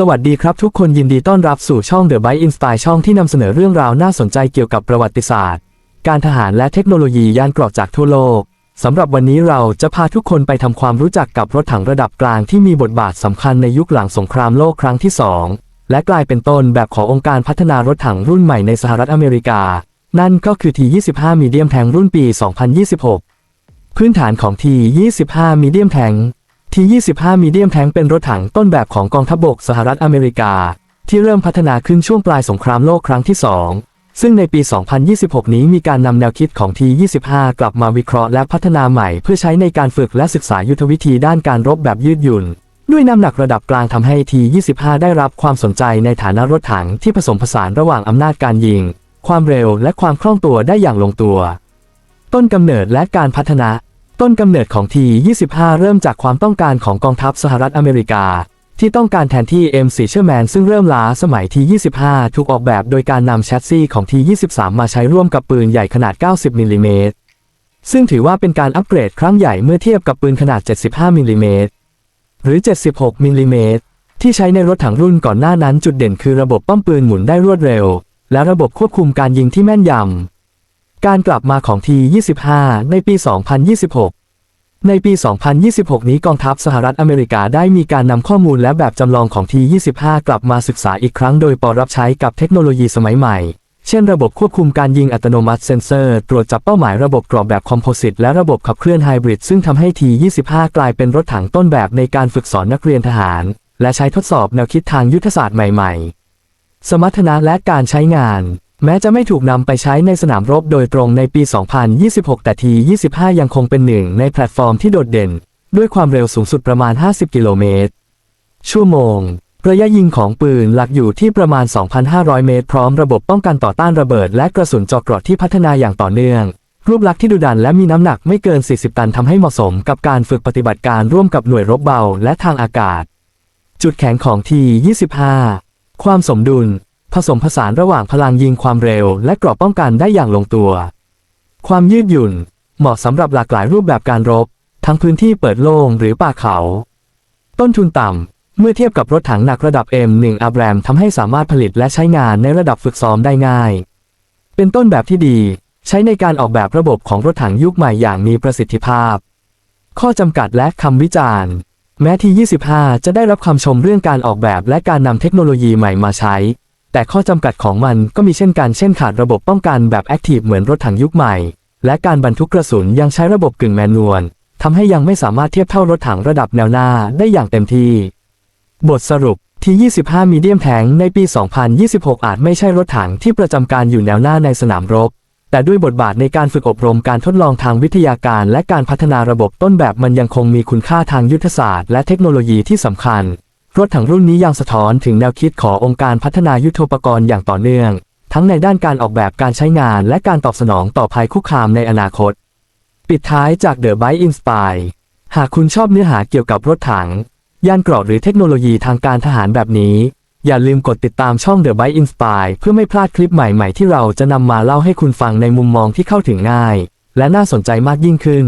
สวัสดีครับทุกคนยินดีต้อนรับสู่ช่อง The Byte Inspire ช่องที่นำเสนอเรื่องราวน่าสนใจเกี่ยวกับประวัติศาสตร์ การทหารและเทคโนโลยียานเกราะจากทั่วโลกสำหรับวันนี้เราจะพาทุกคนไปทำความรู้จักกับรถถังระดับกลางที่มีบทบาทสำคัญในยุคหลังสงครามโลกครั้งที่ 2 และกลายเป็นต้นแบบขององค์การพัฒนารถถังรุ่นใหม่ในสหรัฐอเมริกา นั่นก็คือ T25 Medium Tank รุ่นปี 2026 พื้นฐานของ T25 Medium Tank T25 Medium Tank เป็นรถถังต้นแบบของกองทัพบกสหรัฐอเมริกา ที่เริ่มพัฒนาขึ้นช่วงปลายสงครามโลกครั้งที่ 2 ซึ่งในปี 2026 นี้มีการนำแนวคิดของ T25 กลับมาวิเคราะห์และพัฒนาใหม่ เพื่อใช้ในการฝึกและศึกษายุทธวิธีด้านการรบแบบยืดหยุ่น ด้วยน้ำหนักระดับกลางทำให้ T25 ได้รับความสนใจในฐานะรถถังที่ผสมผสานระหว่างอำนาจการยิง ความเร็วและความคล่องตัวได้อย่างลงตัว ต้นกำเนิดและการพัฒนา ต้นกำเนิดของ T25 เริ่มจากความต้องการของกองทัพสหรัฐอเมริกา ที่ต้องการแทนที่ M4 Sherman ซึ่งเริ่มล้าสมัย T25 ถูกออกแบบโดยการนำแชสซีของ T23 มาใช้ร่วมกับปืนใหญ่ขนาด 90มิลลิเมตรซึ่งถือว่าเป็นการอัปเกรดครั้งใหญ่เมื่อเทียบกับปืนขนาด 75มิลลิเมตรหรือ 76มิลลิเมตรที่ใช้ในรถถังรุ่นก่อนหน้านั้นจุดเด่นคือระบบป้อมปืนหมุนได้รวดเร็ว และระบบควบคุมการยิงที่แม่นยำ การกลับมาของ T25 ในปี 2026 ในปี 2026 นี้กองทัพสหรัฐอเมริกาได้มีการนำข้อมูลและแบบจำลองของ T25 กลับมาศึกษาอีกครั้งโดยปรับใช้กับเทคโนโลยีสมัยใหม่ เช่นระบบควบคุมการยิงอัตโนมัติเซนเซอร์ ตรวจจับเป้าหมายระบบกรอบแบบคอมโพสิตและระบบขับเคลื่อนไฮบริดซึ่งทำให้ T25 กลายเป็นรถถังต้นแบบในการฝึกสอนนักเรียนทหาร และใช้ทดสอบแนวคิดทางยุทธศาสตร์ใหม่ ๆ สมรรถนะและการใช้งาน แม้จะไม่ถูกนำไปใช้ในสนามรบโดยตรงในปี 2026 แต่ T25 ยังคงเป็นหนึ่งในแพลตฟอร์มที่โดดเด่น ด้วยความเร็วสูงสุดประมาณ 50 กิโลเมตร ชั่วโมง ระยะยิงของปืนหลักอยู่ที่ประมาณ 2,500 เมตร พร้อมระบบป้องกันต่อต้านระเบิดและกระสุนเจาะเกราะที่พัฒนาอย่างต่อเนื่อง รูปลักษณ์ที่ดุดันและมีน้ำหนักไม่เกิน 40 ตันทำให้เหมาะสมกับการฝึกปฏิบัติการร่วมกับหน่วยรบเบาและทางอากาศ จุดแข็งของ T25 ความสมดุล ผสมผสานระหว่างพลังยิงความเร็ว และกราะป้องกันได้อย่างลงตัว ความยืดหยุ่น เหมาะสำหรับหลากหลายรูปแบบการรบ ทั้งพื้นที่เปิดโล่งหรือป่าเขา ต้นทุนต่ำ เมื่อเทียบกับรถถังหนักระดับ M1 อับแรมทำให้สามารถผลิตและใช้งานในระดับฝึกซ้อมได้ง่าย เป็นต้นแบบที่ดีใช้ในการออกแบบระบบของรถถังยุคใหม่อย่างมีประสิทธิภาพ ข้อจำกัดและคำวิจารณ์ แม้ที่ 25 จะได้รับคำชมเรื่องการออกแบบและการนำเทคโนโลยีใหม่มาใช้ แต่ข้อจำกัดของมันก็มีเช่นกันเช่นขาดระบบป้องกันแบบแอคทีฟเหมือนรถถังยุคใหม่ และการบรรทุกกระสุนยังใช้ระบบกึ่งแมนนวลทำให้ยังไม่สามารถเทียบเท่ารถถังระดับแนวหน้าได้อย่างเต็มที่ บทสรุปที่ 25 มีเดียมแทงในปี 2026 อาจไม่ใช่รถถังที่ประจำการอยู่แนวหน้าในสนามรบ แต่ด้วยบทบาทในการฝึกอบรมการทดลองทางวิทยาการ และการพัฒนาระบบต้นแบบมันยังคงมีคุณค่าทางยุทธศาสตร์และเทคโนโลยีที่สำคัญ รถถังรุ่นนี้ยังสะท้อนถึงแนวคิดขององค์การพัฒนายุทโธปกรณ์อย่างต่อเนื่อง ทั้งในด้านการออกแบบการใช้งานและการตอบสนองต่อภัยคุกคามในอนาคต ปิดท้ายจาก The Byte Inspire หากคุณชอบเนื้อหาเกี่ยวกับรถถัง ยานเกราะหรือเทคโนโลยีทางการทหารแบบนี้ อย่าลืมกดติดตามช่อง The Byte Inspire เพื่อไม่พลาดคลิปใหม่ ๆ ที่เราจะนำมาเล่าให้คุณฟังในมุมมองที่เข้าถึงง่าย และน่าสนใจมากยิ่งขึ้น